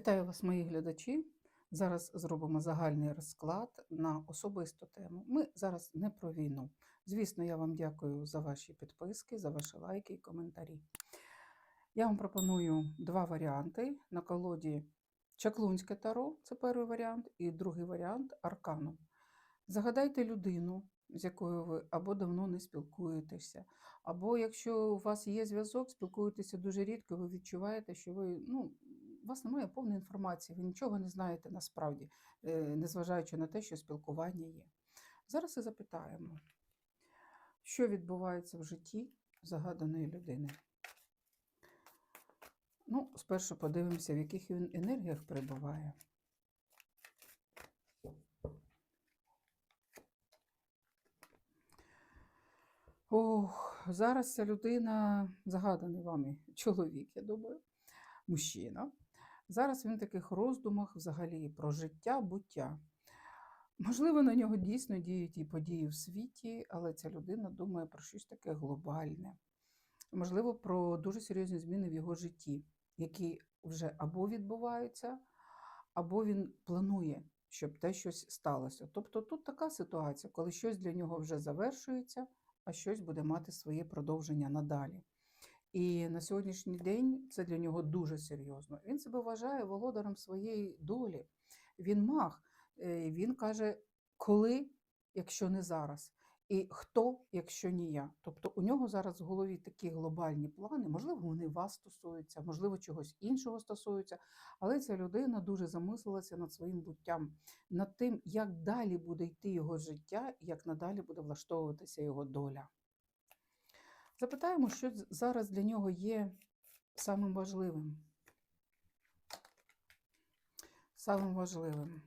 Вітаю вас, мої глядачі. Зараз зробимо загальний розклад на особисту тему. Ми зараз не про війну. Звісно, я вам дякую за ваші підписки, за ваші лайки і коментарі. Я вам пропоную два варіанти на колоді Чаклунське таро це перший варіант, і другий варіант арканом. Загадайте людину, з якою ви або давно не спілкуєтеся, або якщо у вас є зв'язок, спілкуєтеся дуже рідко, ви відчуваєте, що ви ну, у вас немає повної інформації, ви нічого не знаєте насправді, е, незважаючи на те, що спілкування є. Зараз і запитаємо, що відбувається в житті загаданої людини. Ну, спершу подивимося, в яких він енергіях перебуває. Ох, зараз ця людина, загаданий вами чоловік, я думаю, мужчина. Зараз він в таких роздумах взагалі про життя, буття. Можливо, на нього дійсно діють і події в світі, але ця людина думає про щось таке глобальне. Можливо, про дуже серйозні зміни в його житті, які вже або відбуваються, або він планує, щоб те щось сталося. Тобто тут така ситуація, коли щось для нього вже завершується, а щось буде мати своє продовження надалі. І на сьогоднішній день це для нього дуже серйозно. Він себе вважає володарем своєї долі. Він маг. Е, Він каже, коли, якщо не зараз, і хто, якщо не я. Тобто у нього зараз в голові такі глобальні плани, можливо, вони вас стосуються, можливо, чогось іншого стосуються, але ця людина дуже замислилася над своїм буттям, над тим, як далі буде йти його життя, як надалі буде влаштовуватися його доля. Запитаємо, що зараз для нього є самим важливим. Самим важливим.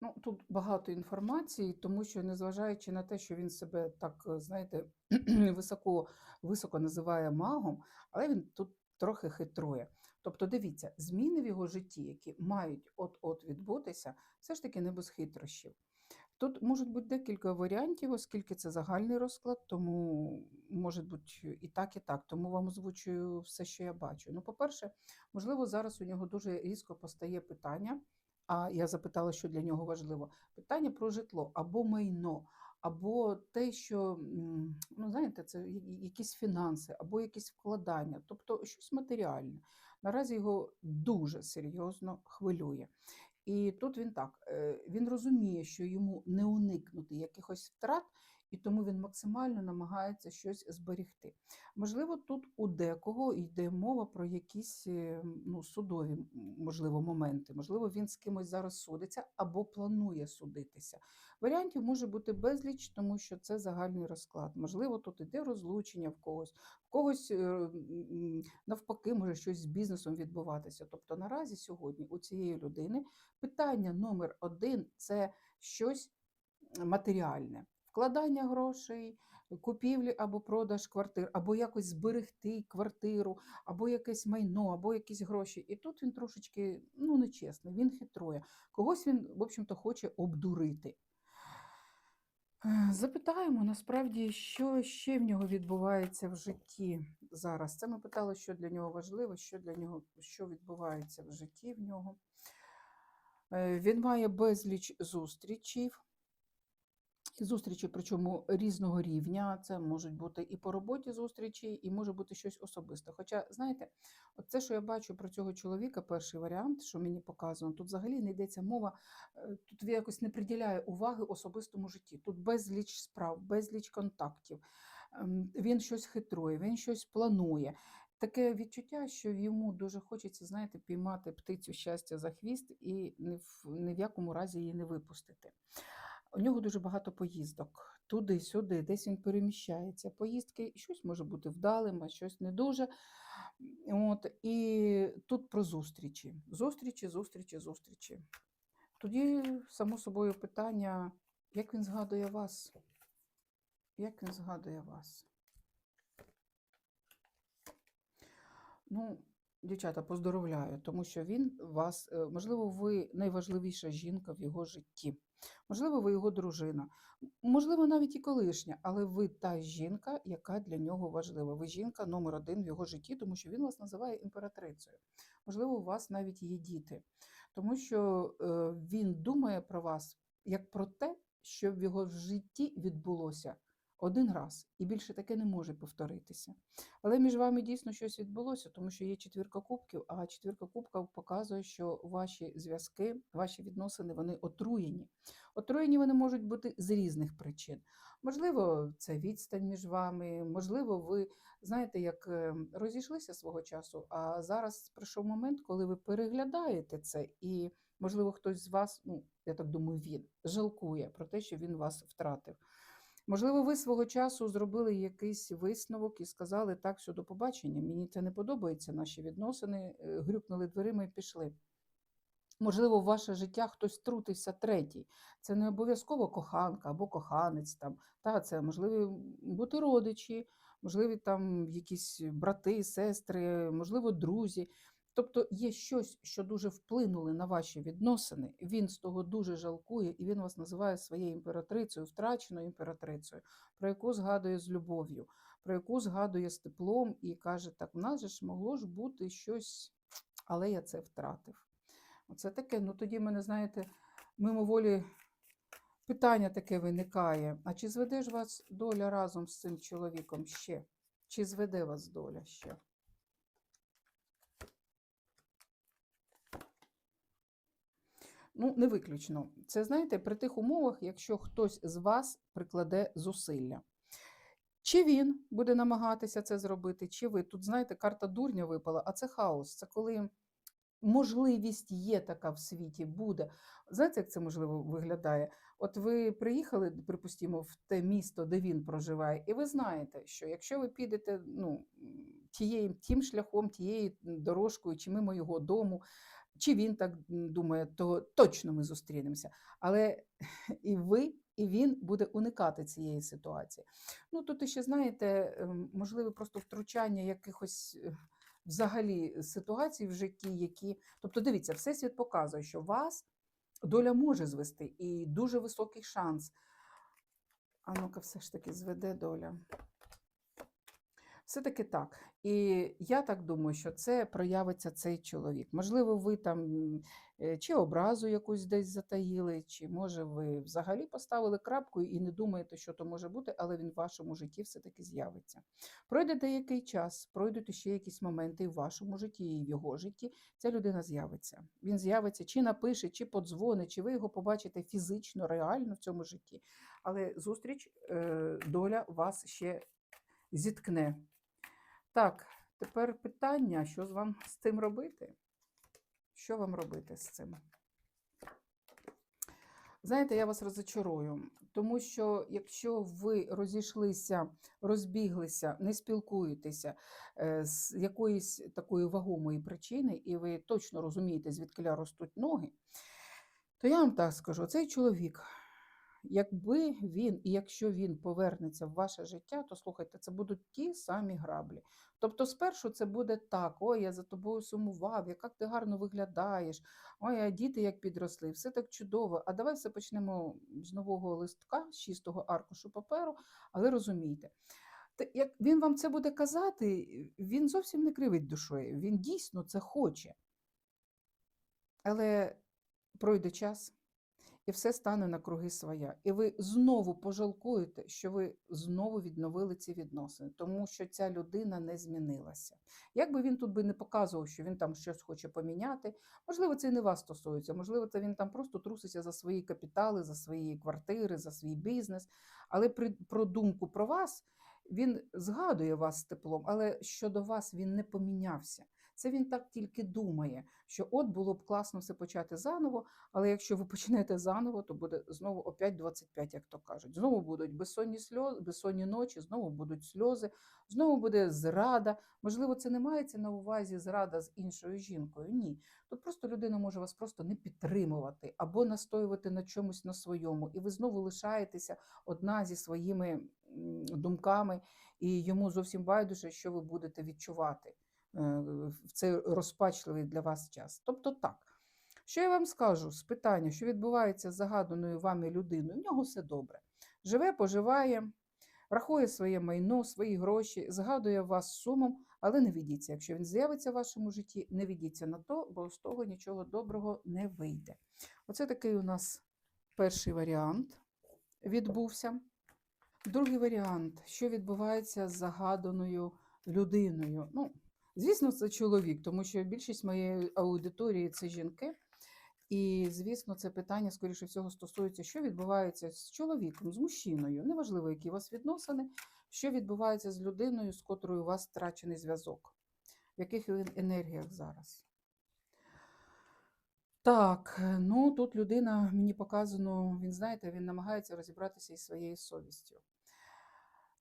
Ну, тут багато інформації, тому що, незважаючи на те, що він себе так, е, знаєте, високо, високо називає магом, але він тут трохи хитрує. Тобто, дивіться, зміни в його житті, які мають от-от відбутися, все ж таки не без хитрощів. Тут можуть бути декілька варіантів, оскільки це загальний розклад, тому може бути і так, і так. Тому вам озвучую все, що я бачу. Ну, по-перше, можливо, зараз у нього дуже різко постає питання. А я запитала, що для нього важливо. Питання про житло або майно, або те, що ну знаєте, це якісь фінанси, або якісь вкладання, тобто щось матеріальне. Наразі його дуже серйозно хвилює. І тут він так, е, він розуміє, що йому не уникнути якихось втрат, і тому він максимально намагається щось зберегти. Можливо, тут у декого йде мова про якісь е, ну, судові, можливо, моменти. Можливо, він з кимось зараз судиться або планує судитися. Варіантів може бути безліч, тому що це загальний розклад. Можливо, тут іде розлучення в когось, в когось е, навпаки може щось з бізнесом відбуватися. Тобто наразі сьогодні у цієї людини питання номер один це щось матеріальне. Вкладання грошей, купівлі або продаж квартир, або якось зберегти квартиру, або якесь майно, або якісь гроші. І тут він трошечки ну, нечесний, він хитрує. Когось він, в общем-то, хоче обдурити. Запитаємо насправді, що ще в нього відбувається в житті зараз. Це ми питали, що для нього важливо, що для нього що відбувається в житті в нього. Е, Він має безліч зустрічів. Зустрічі, причому різного рівня. Це можуть бути і по роботі зустрічі, і може бути щось особисте. Хоча, знаєте, от це, що я бачу про цього чоловіка, перший варіант, що мені показано, тут взагалі не йдеться мова, е, тут якось не приділяє уваги особистому житті. Тут безліч справ, безліч контактів. Ем, Він щось хитрує, він щось планує. Таке відчуття, що йому дуже хочеться, знаєте, піймати птицю щастя за хвіст і ні в, ні в якому разі її не випустити. У нього дуже багато поїздок туди-сюди, десь він переміщається. Поїздки щось може бути вдалим, а щось не дуже. От, і тут про зустрічі. Зустрічі, зустрічі, зустрічі. Тоді, само собою, питання, як він згадує вас? Як він згадує вас? Ну, дівчата, поздоровляю, тому що він вас, е, можливо, ви найважливіша жінка в його житті. Можливо, ви його дружина, можливо, навіть і колишня, але ви та жінка, яка для нього важлива. Ви жінка номер один в його житті, тому що він вас називає імператрицею. Можливо, у вас навіть є діти, тому що е, він думає про вас як про те, що в його житті відбулося один раз, і більше таке не може повторитися. Але між вами дійсно щось відбулося, тому що є четвірка кубків, а четвірка кубків показує, що ваші зв'язки, ваші відносини вони отруєні. Отруєні вони можуть бути з різних причин. Можливо, це відстань між вами, можливо, ви знаєте, як е, розійшлися свого часу, а зараз прийшов момент, коли ви переглядаєте це, і, можливо, хтось з вас, ну, я так думаю, він жалкує про те, що він вас втратив. Можливо, ви свого часу зробили якийсь висновок і сказали так, все, до побачення. Мені це не подобається, наші відносини, е, грюкнули дверима і пішли. Можливо, в ваше життя хтось втрутився третій. Це не обов'язково коханка або коханець. Там. Та, це можливі бути родичі, можливі там якісь брати, сестри, можливо, друзі. Тобто є щось, що дуже вплинули на ваші відносини. Він з того дуже жалкує, і він вас називає своєю імператрицею, втраченою імператрицею, про яку згадує з любов'ю, про яку згадує з теплом і каже: так, в нас же ж могло ж бути щось, але я це втратив. Оце таке, ну тоді мене, знаєте, мимоволі питання таке виникає: а чи зведе ж вас доля разом з цим чоловіком ще? Чи зведе вас доля ще? Ну, не виключно. Це знаєте, при тих умовах, якщо хтось з вас прикладе зусилля. Чи він буде намагатися це зробити, чи ви. Тут, знаєте, карта дурня випала, а це хаос. Це коли можливість є така в світі, буде. Знаєте, як це можливо виглядає? От ви приїхали, припустимо, в те місто, де він проживає, і ви знаєте, що якщо ви підете ну, тією, тим шляхом, тією дорожкою, чи мимо його дому, чи він так думає, то точно ми зустрінемося. Але і ви, і він буде уникати цієї ситуації. Ну тут ще знаєте, ем, можливо, просто втручання якихось е, взагалі ситуацій в житті, які. Тобто, дивіться, всесвіт показує, що вас доля може звести, і дуже високий шанс. А ну-ка, все ж таки зведе доля. Все-таки так. І я так думаю, що це проявиться цей чоловік. Можливо, ви там е, чи образу якусь десь затаїли, чи може ви взагалі поставили крапку і не думаєте, що то може бути, але він в вашому житті все-таки з'явиться. Пройде деякий час, пройдуть ще якісь моменти і в вашому житті, і в його житті. Ця людина з'явиться. Він з'явиться, чи напише, чи подзвонить, чи ви його побачите фізично, реально в цьому житті. Але зустріч, е, доля вас ще зіткне. Так, тепер питання, що з вам з цим робити? Що вам робити з цим? Знаєте, я вас розочарую, тому що якщо ви розійшлися, розбіглися, не спілкуєтеся е, з якоїсь такої вагомої причини, і ви точно розумієте, звідки ростуть ноги, то я вам так скажу: цей чоловік, якби він і якщо він повернеться в ваше життя, то слухайте, це будуть ті самі граблі. Тобто, спершу це буде так: ой, я за тобою сумував, як ти гарно виглядаєш, ой, а діти як підросли, все так чудово. А давай все почнемо з нового листка, з чистого аркушу паперу, але розумійте. Те, Як він вам це буде казати, він зовсім не кривить душою, він дійсно це хоче. Але пройде час, і все стане на круги своя. І ви знову пожалкуєте, що ви знову відновили ці відносини, тому що ця людина не змінилася. Як би він тут би не показував, що він там щось хоче поміняти, можливо, це і не вас стосується, можливо, це він там просто труситься за свої капітали, за свої квартири, за свій бізнес. Але при, про думку про вас він згадує вас з теплом, але щодо вас він не помінявся. Це він так тільки думає, що от було б класно все почати заново, але якщо ви почнете заново, то буде знову опять 25, як то кажуть. Знову будуть безсонні сльози, безсонні ночі, знову будуть сльози, знову буде зрада. Можливо, це не мається на увазі зрада з іншою жінкою. Ні. Тут просто людина може вас просто не підтримувати або настоювати на чомусь на своєму, і ви знову лишаєтеся одна зі своїми думками, і йому зовсім байдуже, що ви будете відчувати в цей розпачливий для вас час. Тобто так. Що я вам скажу з питання, що відбувається з загаданою вами людиною? В нього все добре. Живе, поживає, рахує своє майно, свої гроші, згадує вас сумом, але не ведіться. Якщо він з'явиться в вашому житті, не ведіться на то, бо з того нічого доброго не вийде. Оце такий у нас перший варіант відбувся. Другий варіант, що відбувається з загаданою людиною. Ну, звісно, це чоловік, тому що більшість моєї аудиторії це жінки. І, звісно, це питання, скоріше всього, стосується, що відбувається з чоловіком, з мужчиною. Неважливо, які у вас відносини, що відбувається з людиною, з котрою у вас втрачений зв'язок, в яких він енергіях зараз. Так, ну тут людина, мені показано, він, знаєте, він намагається розібратися із своєю совістю.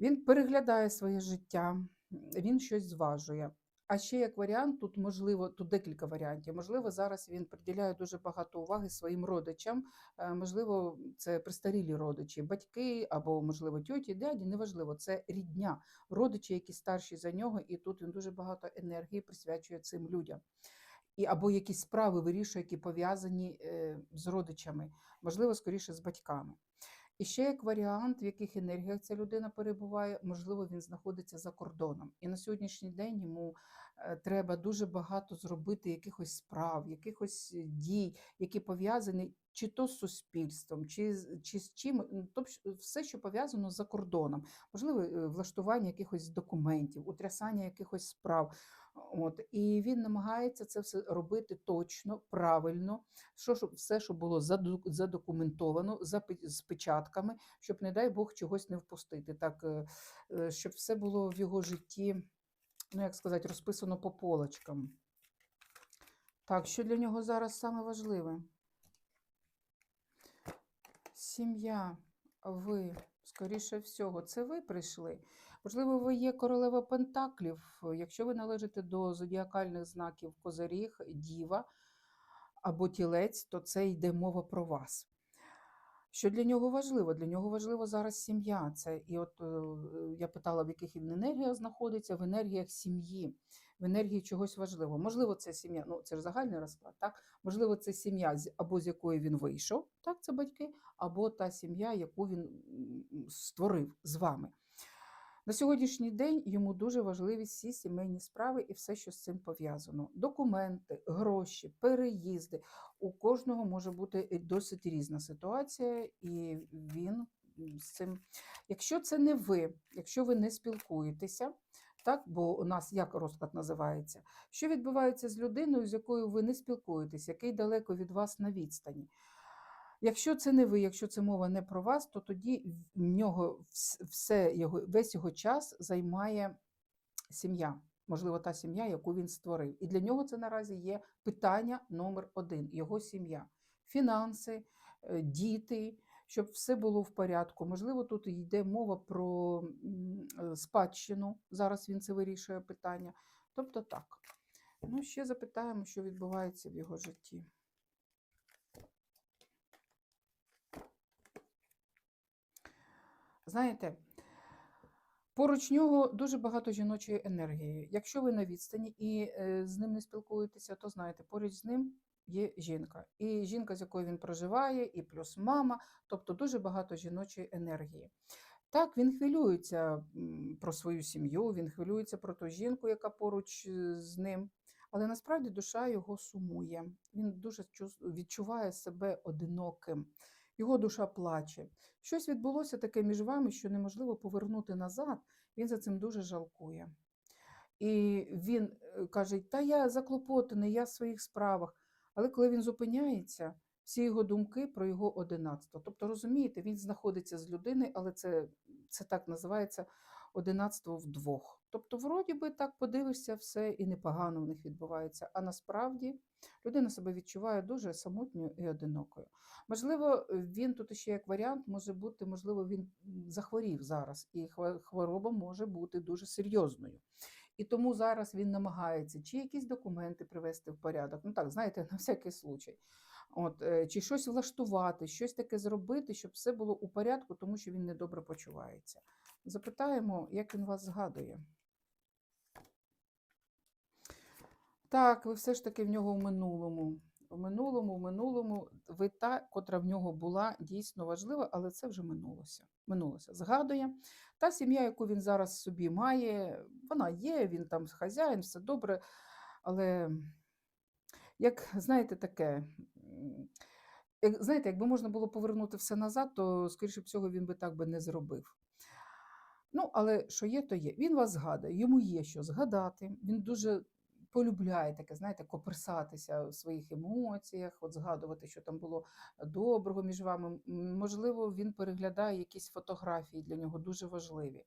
Він переглядає своє життя, він щось зважує. А ще як варіант, тут можливо, тут декілька варіантів. Можливо, зараз він приділяє дуже багато уваги своїм родичам. Е, Можливо, це престарілі родичі, батьки або, можливо, тьоті, дяді, неважливо, це рідня, родичі, які старші за нього, і тут він дуже багато енергії присвячує цим людям. І або якісь справи вирішує, які пов'язані е, з родичами, можливо, скоріше з батьками. І ще як варіант, в яких енергіях ця людина перебуває, можливо, він знаходиться за кордоном. І на сьогоднішній день йому е, треба дуже багато зробити якихось справ, якихось е, дій, які пов'язані чи то з суспільством, чи, чи з чим, тобто все, що пов'язано за кордоном, можливо, е, влаштування якихось документів, утрясання якихось справ. От і він намагається це все робити точно, правильно, що щоб все, що було задокументовано, з печатками, щоб, не дай Бог, чогось не впустити. Так, е, е, щоб все було в його житті, ну як сказати, розписано по полочкам. Так, що для нього зараз саме важливе? Сім'я, ви, скоріше всього, це ви прийшли. Можливо, ви є королева Пентаклів, якщо ви належите до зодіакальних знаків Козиріг, Діва або Тілець, то це йде мова про вас. Що для нього важливо? Для нього важливо зараз сім'я. Це і от е, я питала, в яких він енергіях знаходиться, в енергіях сім'ї, в енергії чогось важливого. Можливо, це сім'я, ну це ж загальний розклад, так? Можливо, це сім'я, або з якої він вийшов, так, це батьки, або та сім'я, яку він створив з вами. На сьогоднішній день йому дуже важливі всі сімейні справи і все, що з цим пов'язано. Документи, гроші, переїзди. У кожного може бути досить різна ситуація, і він з цим. Якщо це не ви, якщо ви не спілкуєтеся, так, бо у нас як розклад називається, що відбувається з людиною, з якою ви не спілкуєтесь, який далеко від вас на відстані. Якщо це не ви, якщо це мова не про вас, то тоді в нього все його, весь його час займає сім'я, можливо, та сім'я, яку він створив. І для нього це наразі є питання номер один його сім'я, фінанси, е, діти, щоб все було в порядку. Можливо, тут йде мова про е, спадщину. Зараз він це вирішує питання. Тобто так. Ну, ще запитаємо, що відбувається в його житті. Знаєте, поруч нього дуже багато жіночої енергії. Якщо ви на відстані і е, з ним не спілкуєтеся, то знаєте, поруч з ним є жінка. І жінка, з якою він проживає, і плюс мама, тобто дуже багато жіночої енергії. Так, він хвилюється про свою сім'ю, він хвилюється про ту жінку, яка поруч е, з ним. Але насправді душа його сумує. Він дуже відчуває себе одиноким. Його душа плаче. Щось відбулося таке між вами, що неможливо повернути назад. Він за цим дуже жалкує. І він е, каже: Та я заклопотаний, я в своїх справах. Але коли він зупиняється, всі його думки про його одинацтво. Тобто, розумієте, він знаходиться з людини, але це, це так називається одинацтво вдвох. Тобто, вроді би так подивишся, все і непогано в них відбувається. А насправді людина себе відчуває дуже самотньою і одинокою. Можливо, він тут ще як варіант може бути, можливо, він захворів зараз, і хвороба може бути дуже серйозною. І тому зараз він намагається чи якісь документи привести в порядок. Ну так, знаєте, на всякий случай. От, е, чи щось влаштувати, щось таке зробити, щоб все було у порядку, тому що він недобре почувається. Запитаємо, як він вас згадує. Так, ви все ж таки в нього в минулому. В минулому, в минулому ви та, котра в нього була дійсно важлива, але це вже минулося. Минулося. Згадує. Та сім'я, яку він зараз собі має, вона є, він там хазяїн, все добре. Але, як знаєте, таке. як, знаєте, якби можна було повернути все назад, то, скоріше всього, він би так би не зробив. Ну, але що є, то є. Він вас згадує, йому є що згадати. Він дуже полюбляє таке, знаєте, коперсатися в своїх емоціях, от згадувати, що там було доброго між вами. Можливо, він переглядає якісь фотографії для нього дуже важливі.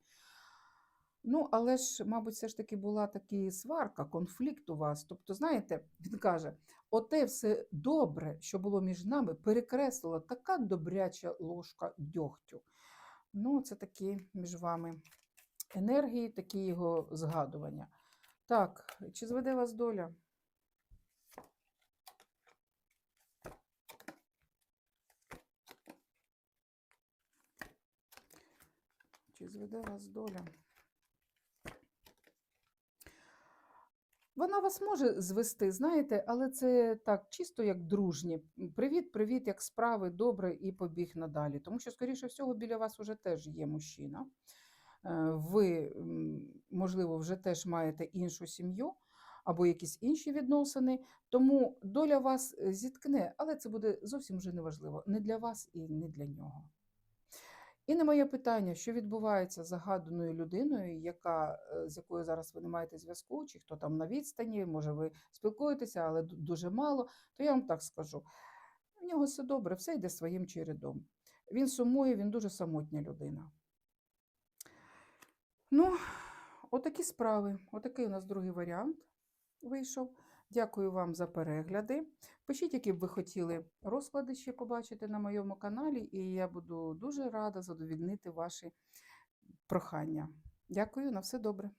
Ну, але ж, мабуть, все ж таки була така сварка, конфлікт у вас. Тобто, знаєте, він каже: оте все добре, що було між нами, перекреслила така добряча ложка дьогтю. Ну, це такі між вами енергії, такі його згадування. Так, чи зведе вас доля? Чи зведе вас доля? Вона вас може звести, знаєте, але це так, чисто як дружні. Привіт, привіт, як справи, добре, і побіг надалі. Тому що, скоріше всього, біля вас вже теж є мужчина. Е, Ви, можливо, вже теж маєте іншу сім'ю або якісь інші відносини. Тому доля вас е, зіткне, але це буде зовсім вже неважливо. Не для вас і не для нього. І на моє питання, що відбувається з загаданою людиною, яка, е, з якою зараз ви не маєте зв'язку, чи хто там на відстані, може ви спілкуєтеся, але дуже мало, то я вам так скажу: в нього все добре, все йде своїм чередом. Він сумує, він дуже самотня людина. Ну, отакі справи. Отакий у нас другий варіант вийшов. Дякую вам за перегляди. Пишіть, які б ви хотіли розклади ще побачити на моєму каналі, і я буду дуже рада задовільнити ваші прохання. Дякую, на все добре.